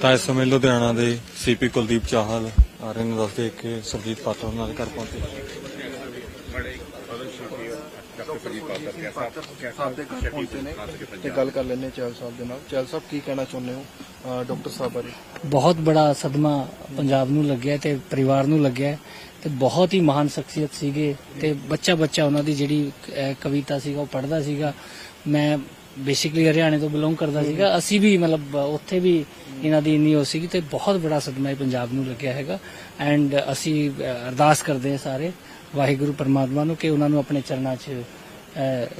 ਤਾਂ ਇਸ ਸਮੇਂ ਲੁਧਿਆਣਾ ਦੇ ਸੀਪੀ ਕੁਲਦੀਪ ਚਾਹਲ ਆ ਰਹੇ ਨੇ ਦੱਸਦੇ ਕਿ ਸਰਜੀਤ ਪਾਤਰ ਉਹਨਾਂ ਦੇ ਘਰ ਪਹੁੰਚੇ। ਸਾਹਿਬ ਦੇ ਘਰ ਪਹੁੰਚੇ ਨੇ ਤੇ ਗੱਲ ਕਰ ਲੈਣੇ ਚੈਲ ਸਾਹਿਬ ਦੇ ਨਾਲ। ਚੈਲ ਸਾਹਿਬ ਕੀ ਕਹਿਣਾ ਚਾਹੁੰਦੇ ਹੋ ਡਾਕਟਰ ਸਾਹਿਬ ਬਾਰੇ? ਬਹੁਤ ਬੜਾ ਸਦਮਾ ਪੰਜਾਬ ਨੂੰ ਲੱਗਿਆ ਤੇ ਪਰਿਵਾਰ ਨੂੰ ਲੱਗਿਆ। ਤੇ ਬਹੁਤ ਹੀ ਮਹਾਨ ਸ਼ਖਸੀਅਤ ਸੀਗੇ ਤੇ ਬੱਚਾ ਬੱਚਾ ਉਹਨਾਂ ਦੀ ਜਿਹੜੀ ਕਵਿਤਾ ਸੀਗਾ ਉਹ ਪੜ੍ਹਦਾ ਸੀਗਾ। ਮੈਂ ਬੇਸਿਕਲੀ ਹਰਿਆਣੇ ਤੋਂ ਬਿਲੋਂਗ ਕਰਦਾ ਸੀਗਾ। ਅਸੀਂ ਵੀ ਮਤਲਬ ਉੱਥੇ ਵੀ ਇਹਨਾਂ ਦੀ ਇੰਨੀ ਹੋ ਸੀਗੀ ਤੇ ਬਹੁਤ ਬੜਾ ਸਦਮਾ ਪੰਜਾਬ ਨੂੰ ਲੱਗਿਆ ਹੈਗਾ। ਐਂਡ ਅਸੀਂ ਅਰਦਾਸ ਕਰਦੇ ਹਾਂ ਸਾਰੇ ਵਾਹਿਗੁਰੂ ਪਰਮਾਤਮਾ ਨੂੰ ਕਿ ਉਹਨਾਂ ਨੂੰ ਆਪਣੇ ਚਰਨਾਂ 'ਚ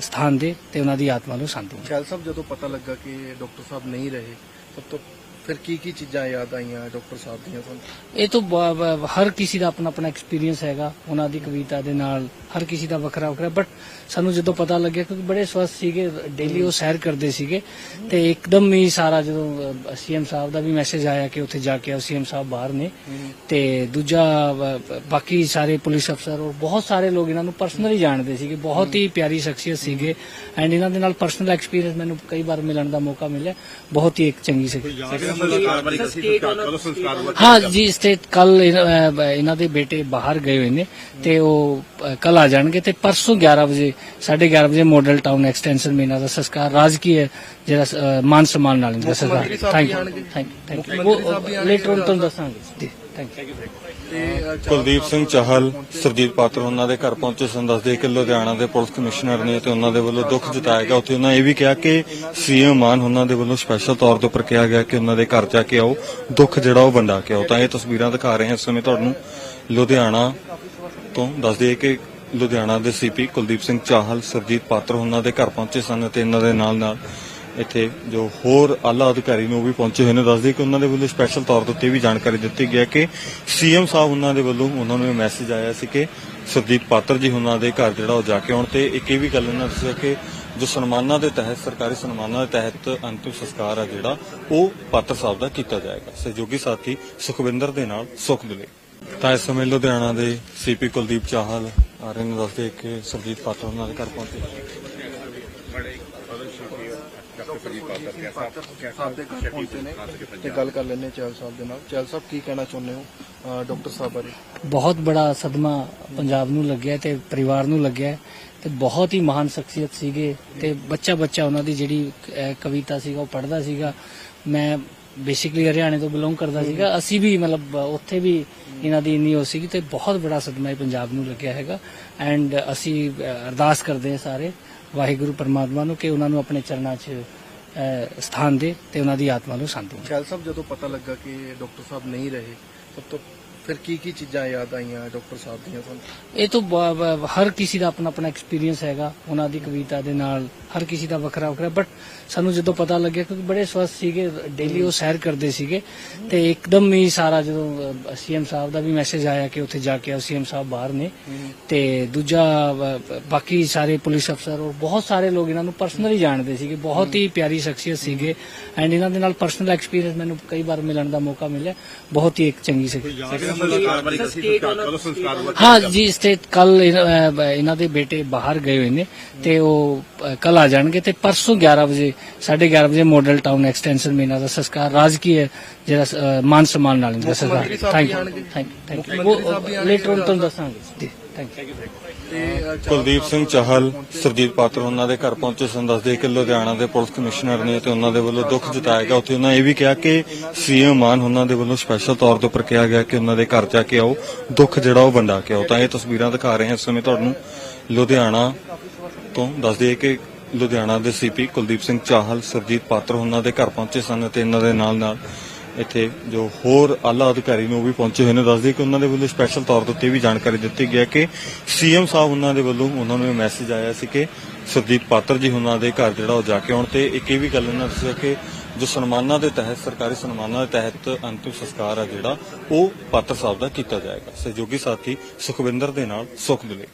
ਸਥਾਨ ਦੇ ਤੇ ਉਹਨਾਂ ਦੀ ਆਤਮਾ ਨੂੰ ਸ਼ਾਂਤੀ ਮਿਲੇ ਚੈਲ ਸਾਹਿਬ ਜਦੋਂ ਪਤਾ ਲੱਗਾ ਕਿ ਡਾਕਟਰ ਸਾਹਿਬ ਨਹੀਂ ਰਹੇ ਸਭ ਤੋਂ ਫਿਰ ਕੀ ਕੀ ਚੀਜ਼ਾਂ ਯਾਦ ਆਈਆਂ ਡਾਕਟਰ ਸਾਹਿਬ ਦੀਆਂ ਤੁਹਾਨੂੰ? ਇਹ ਤਾਂ ਬ- ਬ- ਹਰ ਕਿਸੇ ਦਾ ਆਪਣਾ ਆਪਣਾ ਐਕਸਪੀਰੀਅੰਸ ਹੈਗਾ ਉਹਨਾਂ ਦੀ ਕਵਿਤਾ ਦੇ ਨਾਲ ਹਰ ਕਿਸੇ ਦਾ ਵੱਖਰਾ ਵੱਖਰਾ ਬਟ ਸਾਨੂੰ ਜਦੋਂ ਪਤਾ ਲੱਗਿਆ ਕਿਉਂਕਿ ਬੜੇ ਸਵਸਥ ਸੀਗੇ ਡੇਲੀ ਉਹ ਸੈਰ ਕਰਦੇ ਸੀਗੇ ਤੇ ਇੱਕਦਮ ਹੀ ਸਾਰਾ ਜਦੋਂ ਸੀਐਮ ਸਾਹਿਬ ਦਾ ਵੀ ਮੈਸੇਜ ਆਇਆ ਕਿ ਉੱਥੇ ਜਾ ਕੇ ਸੀਐਮ ਸਾਹਿਬ ਬਾਹਰ ਨੇ ਤੇ ਦੂਜਾ ਬ- ਬਾਕੀ ਸਾਰੇ ਪੁਲਿਸ ਅਫਸਰ ਔਰ ਬਹੁਤ ਸਾਰੇ ਲੋਕ ਇਹਨਾਂ ਨੂੰ ਪਰਸਨਲੀ ਜਾਣਦੇ ਸੀਗੇ ਬਹੁਤ ਹੀ ਪਿਆਰੀ ਸ਼ਖਸੀਅਤ ਸੀਗੇ ਐਂਡ ਇਹਨਾਂ ਦੇ ਨਾਲ ਪਰਸਨਲ ਐਕਸਪੀਰੀਅੰਸ ਮੈਨੂੰ ਕਈ ਵਾਰ ਮਿਲਣ ਦਾ ਮੌਕਾ ਮਿਲਿਆ ਬਹੁਤ ਹੀ ਇੱਕ ਚੰਗੀ ਹਾਂ ਜੀ ਸਟੇਟ ਕੱਲ ਇਹਨਾਂ ਦੇ ਬੇਟੇ ਬਾਹਰ ਗਏ ਹੋਏ ਨੇ ਤੇ ਉਹ ਕੱਲ ਆ ਜਾਣਗੇ ਤੇ ਪਰਸੋਂ 11 ਵਜੇ 11:30 ਵਜੇ ਮਾਡਲ ਟਾਊਨ ਐਕਸਟੈਂਸ਼ਨ ਮੇ ਇਹਨਾਂ ਦਾ ਸੰਸਕਾਰ ਰਾਜਕੀ ਹੈ ਜਿਹੜਾ ਮਾਨ ਸਨਮਾਨ ਨਾਲ ਇਹਨਾਂ ਦਾ ਸੰਸਕਾਰ ਥੈਂਕ ਯੂ। ਥੈਂਕ ਯੂ ਉਹ। ਲੇਟਰ ਤੁਹਾਨੂੰ ਦੱਸਾਂਗੇ ਥੈਂਕ ਯੂ ਕੁਲਦੀਪ ਸਿੰਘ ਚਾਹਲ। ਸਰਜੀਤ ਪਾਤਰ ਉਹਨਾਂ ਦੇ ਘਰ ਪਹੁੰਚੇ ਸਨ ਦੱਸਦੇ ਕਿ ਲੁਧਿਆਣਾ ਦੇ ਪੁਲਿਸ ਕਮਿਸ਼ਨਰ ਨੇ ਤੇ ਉਹਨਾਂ ਦੇ ਵੱਲੋਂ ਦੁੱਖ ਜਤਾਇਆ ਗਿਆ ਉੱਥੇ ਉਹਨਾਂ ਇਹ ਵੀ ਕਿਹਾ ਕਿ ਸੀਐਮ ਮਾਨ ਉਹਨਾਂ ਦੇ ਵੱਲੋਂ ਸਪੈਸ਼ਲ ਤੌਰ ਤੇ ਉੱਪਰ ਕਿਹਾ ਗਿਆ ਕਿ ਉਹਨਾਂ ਦੇ ਘਰ ਜਾ ਕੇ ਆਓ ਦੁੱਖ ਜਿਹੜਾ ਉਹ ਵੰਡਾ ਕੇ ਆਓ ਤਾਂ ਇਹ ਤਸਵੀਰਾਂ ਦਿਖਾ ਰਹੇ ਹਾਂ ਇਸ ਸਮੇਂ ਤੁਹਾਨੂੰ ਲੁਧਿਆਣਾ ਤੋਂ ਦੱਸਦੇ ਕਿ ਲੁਧਿਆਣਾ ਦੇ ਸੀਪੀ ਕੁਲਦੀਪ ਸਿੰਘ ਚਾਹਲ ਸਰਜੀਤ ਪਾਤਰ ਉਹਨਾਂ ਦੇ ਘਰ ਪਹੁੰਚੇ ਸਨ ਤੇ ਇਹਨਾਂ ਦੇ ਨਾਲ ਨਾਲ ਇੱਥੇ ਜੋ ਹੋਰ ਆਲਾ ਅਧਿਕਾਰੀ ਨੇ ਉਹ ਵੀ ਪਹੁੰਚੇ ਹੋਏ ਨੇ, ਦੱਸਦੇ ਕਿ ਉਹਨਾਂ ਦੇ ਵੱਲੋਂ ਸਪੈਸ਼ਲ ਤੌਰ ਤੇ ਉੱਤੇ ਵੀ ਜਾਣਕਾਰੀ ਦਿੱਤੀ ਗਈ ਕਿ ਸੀਐਮ ਸਾਹਿਬ ਉਹਨਾਂ ਦੇ ਵੱਲੋਂ ਉਹਨਾਂ ਨੂੰ ਮੈਸੇਜ ਆਇਆ ਸੀ ਕਿ ਸਰਜੀਤ ਪਾਤਰ ਜੀ ਉਹਨਾਂ ਦੇ ਘਰ ਜਿਹੜਾ ਉਹ ਜਾ ਕੇ ਆਉਣ ਤੇ ਇੱਕ ਇਹ ਵੀ ਗੱਲ ਇਹਨਾਂ ਦੱਸਿਆ ਕਿ ਜੋ ਸਨਮਾਨਾਂ ਦੇ ਤਹਿਤ, ਸਰਕਾਰੀ ਸਨਮਾਨਾਂ ਦੇ ਤਹਿਤ ਅੰਤਿਮ ਸੰਸਕਾਰ ਆ ਜਿਹੜਾ, ਉਹ ਪਾਤਰ ਸਾਹਿਬ ਦਾ ਕੀਤਾ ਜਾਏਗਾ। ਸਹਿਯੋਗੀ ਸਾਥੀ ਸੁਖਵਿੰਦਰ ਦੇ ਨਾਲ ਸੁਖ ਦੁਲੇ ਤਾਂ ਇਸ ਸਮੇਂ ਲੁਧਿਆਣਾ ਦੇ ਸੀਪੀ ਕੁਲਦੀਪ ਚਾਹਲ ਆ ਦੱਸਦੇ ਕਿ ਸਰਜੀਤ ਪਾਤਰ ਉਹਨਾਂ ਦੇ ਘਰ ਪਹੁੰਚੇ। ਸਾਹਿਬ ਦੇ ਘਰ ਪਹੁੰਚੇ ਨੇ ਤੇ ਗੱਲ ਕਰ ਲੈਣੇ ਚੈਲ ਸਾਹਿਬ ਦੇ ਨਾਲ। ਚੈਲ ਸਾਹਿਬ ਕੀ ਕਹਿਣਾ ਚਾਹੁੰਦੇ ਹੋ ਡਾਕਟਰ ਸਾਹਿਬ ਬਾਰੇ? ਬਹੁਤ ਬੜਾ ਸਦਮਾ ਪੰਜਾਬ ਨੂੰ ਲੱਗਿਆ ਤੇ ਪਰਿਵਾਰ ਨੂੰ ਲੱਗਿਆ। ਤੇ ਬਹੁਤ ਹੀ ਮਹਾਨ ਸ਼ਖਸੀਅਤ ਸੀਗੇ ਤੇ ਬੱਚਾ ਬੱਚਾ ਉਹਨਾਂ ਦੀ ਜਿਹੜੀ ਕਵਿਤਾ ਸੀਗਾ ਉਹ ਪੜ੍ਹਦਾ ਸੀਗਾ। ਮੈਂ ਬੇਸਿਕਲੀ ਹਰਿਆਣੇ ਤੋਂ ਬਿਲੋਂਗ ਕਰਦਾ ਸੀਗਾ। ਅਸੀਂ ਵੀ ਮਤਲਬ ਉੱਥੇ ਵੀ ਇਹਨਾਂ ਦੀ ਇੰਨੀ ਹੋ ਸੀਗੀ ਤੇ ਬਹੁਤ ਬੜਾ ਸਦਮਾ ਪੰਜਾਬ ਨੂੰ ਲੱਗਿਆ ਹੈਗਾ। ਐਂਡ ਅਸੀਂ ਅਰਦਾਸ ਕਰਦੇ ਹਾਂ ਸਾਰੇ ਵਾਹਿਗੁਰੂ ਪਰਮਾਤਮਾ ਨੂੰ ਕਿ ਉਹਨਾਂ ਨੂੰ ਆਪਣੇ ਚਰਨਾਂ 'ਚ ਸਥਾਨ ਦੇ ਤੇ ਉਹਨਾਂ ਦੀ ਆਤਮਾ ਨੂੰ ਸ਼ਾਂਤੀ ਮਿਲੇ ਚੈਲ ਸਾਹਿਬ ਜਦੋਂ ਪਤਾ ਲੱਗਾ ਕਿ ਡਾਕਟਰ ਸਾਹਿਬ ਨਹੀਂ ਰਹੇ ਸਭ ਤੋਂ ਫਿਰ ਕੀ ਕੀ ਚੀਜ਼ਾਂ ਯਾਦ ਆਈਆਂ ਡਾਕਟਰ ਸਾਹਿਬ ਦੀਆਂ ਤੁਹਾਨੂੰ? ਇਹ ਤਾਂ ਬ- ਬ- ਹਰ ਕਿਸੇ ਦਾ ਆਪਣਾ ਆਪਣਾ ਐਕਸਪੀਰੀਅੰਸ ਹੈਗਾ ਉਹਨਾਂ ਦੀ ਕਵਿਤਾ ਦੇ ਨਾਲ ਹਰ ਕਿਸੇ ਦਾ ਵੱਖਰਾ ਵੱਖਰਾ ਬਟ ਸਾਨੂੰ ਜਦੋਂ ਪਤਾ ਲੱਗਿਆ ਕਿਉਂਕਿ ਬੜੇ ਸਵਸਥ ਸੀਗੇ ਡੇਲੀ ਉਹ ਸੈਰ ਕਰਦੇ ਸੀਗੇ ਤੇ ਇੱਕਦਮ ਹੀ ਸਾਰਾ ਜਦੋਂ ਸੀਐਮ ਸਾਹਿਬ ਦਾ ਵੀ ਮੈਸੇਜ ਆਇਆ ਕਿ ਉੱਥੇ ਜਾ ਕੇ ਸੀਐਮ ਸਾਹਿਬ ਬਾਹਰ ਨੇ ਤੇ ਦੂਜਾ ਬ- ਬਾਕੀ ਸਾਰੇ ਪੁਲਿਸ ਅਫਸਰ ਔਰ ਬਹੁਤ ਸਾਰੇ ਲੋਕ ਇਹਨਾਂ ਨੂੰ ਪਰਸਨਲੀ ਜਾਣਦੇ ਸੀਗੇ ਬਹੁਤ ਹੀ ਪਿਆਰੀ ਸ਼ਖਸੀਅਤ ਸੀਗੇ ਐਂਡ ਇਹਨਾਂ ਦੇ ਨਾਲ ਪਰਸਨਲ ਐਕਸਪੀਰੀਅੰਸ ਮੈਨੂੰ ਕਈ ਵਾਰ ਮਿਲਣ ਦਾ ਮੌਕਾ ਮਿਲਿਆ ਬਹੁਤ ਹੀ ਇੱਕ ਚੰਗੀ ਸ਼ਖਸੀਅਤ ਹਾਂ ਜੀ ਸਟੇਟ ਕੱਲ ਇਹਨਾਂ ਦੇ ਬੇਟੇ ਬਾਹਰ ਗਏ ਹੋਏ ਨੇ ਤੇ ਉਹ ਕੱਲ ਆ ਜਾਣਗੇ ਤੇ ਪਰਸੋਂ 11 ਵਜੇ 11:30 ਵਜੇ ਮਾਡਲ ਟਾਊਨ ਐਕਸਟੈਂਸ਼ਨ ਮੇ ਇਹਨਾਂ ਦਾ ਸੰਸਕਾਰ ਰਾਜਕੀ ਹੈ ਜਿਹੜਾ ਮਾਨ ਸਨਮਾਨ ਨਾਲ ਇਹਨਾਂ ਦਾ ਸੰਸਕਾਰ। Thank you. ਥੈਂਕ ਯੂ ਆਉਣਗੇ। ਲੇਟਰ ਤੁਹਾਨੂੰ ਦੱਸਾਂਗੇ। Thank you Kuldeep Singh Chahal. Surjit Patar ਉਹਨਾਂ ਦੇ ਘਰ ਪਹੁੰਚੇ ਸਨ ਦੱਸਦੇ ਕਿ ਲੁਧਿਆਣਾ ਦੇ ਪੁਲਿਸ ਕਮਿਸ਼ਨਰ ਨੇ ਤੇ ਉਹਨਾਂ ਦੇ ਵੱਲੋਂ ਦੁੱਖ ਜਤਾਇਆ ਗਿਆ ਉੱਥੇ ਉਹਨਾਂ ਇਹ ਵੀ ਕਿਹਾ ਕਿ ਸੀਐਮ ਮਾਨ ਉਹਨਾਂ ਦੇ ਵੱਲੋਂ ਸਪੈਸ਼ਲ ਤੌਰ ਤੇ ਉੱਪਰ ਕਿਹਾ ਗਿਆ ਕਿ ਉਹਨਾਂ ਦੇ ਘਰ ਜਾ ਕੇ ਆਓ ਦੁੱਖ ਜਿਹੜਾ ਉਹ ਵੰਡਾ ਕੇ ਆਓ ਤਾਂ ਇਹ ਤਸਵੀਰਾਂ ਦਿਖਾ ਰਹੇ ਹਾਂ ਇਸ ਸਮੇਂ ਤੁਹਾਨੂੰ ਲੁਧਿਆਣਾ ਤੋਂ ਦੱਸਦੇ ਕਿ ਲੁਧਿਆਣਾ ਦੇ ਸੀਪੀ ਕੁਲਦੀਪ ਸਿੰਘ ਚਾਹਲ ਸਰਜੀਤ ਪਾਤਰ ਉਹਨਾਂ ਦੇ ਘਰ ਪਹੁੰਚੇ ਸਨ ਤੇ ਇਹਨਾਂ ਦੇ ਨਾਲ ਨਾਲ ਇੱਥੇ ਜੋ ਹੋਰ ਆਲਾ ਅਧਿਕਾਰੀ ਨੇ ਉਹ ਵੀ ਪਹੁੰਚੇ ਹੋਏ ਨੇ ਦੱਸਦੇ ਕਿ ਉਹਨਾਂ ਦੇ ਵੱਲੋਂ ਸਪੈਸ਼ਲ ਤੌਰ ਤੇ ਇਹ ਵੀ ਜਾਣਕਾਰੀ ਦਿੱਤੀ ਗਈ ਹੈ ਕਿ ਸੀਐਮ ਸਾਹਿਬ ਉਹਨਾਂ ਦੇ ਵੱਲੋਂ ਉਹਨਾਂ ਨੂੰ ਇਹ ਮੈਸੇਜ ਆਇਆ ਸੀ ਕਿ ਸਰਜੀਤ ਪਾਤਰ ਜੀ ਉਹਨਾਂ ਦੇ ਘਰ ਜਿਹੜਾ ਉਹ ਜਾ ਕੇ ਆਉਣ ਤੇ ਇੱਕ ਇਹ ਵੀ ਗੱਲ ਇਹਨਾਂ ਦੱਸਿਆ ਕਿ ਜੋ ਸਨਮਾਨਾਂ ਦੇ ਤਹਿਤ, ਸਰਕਾਰੀ ਸਨਮਾਨਾਂ ਦੇ ਤਹਿਤ ਅੰਤਿਮ ਸੰਸਕਾਰ ਆ ਜਿਹੜਾ, ਉਹ ਪਾਤਰ ਸਾਹਿਬ ਦਾ ਕੀਤਾ ਜਾਏਗਾ। ਸਹਿਯੋਗੀ ਸਾਥੀ ਸੁਖਵਿੰਦਰ ਦੇ ਨਾਲ ਸੁਖ ਦੁਲੇ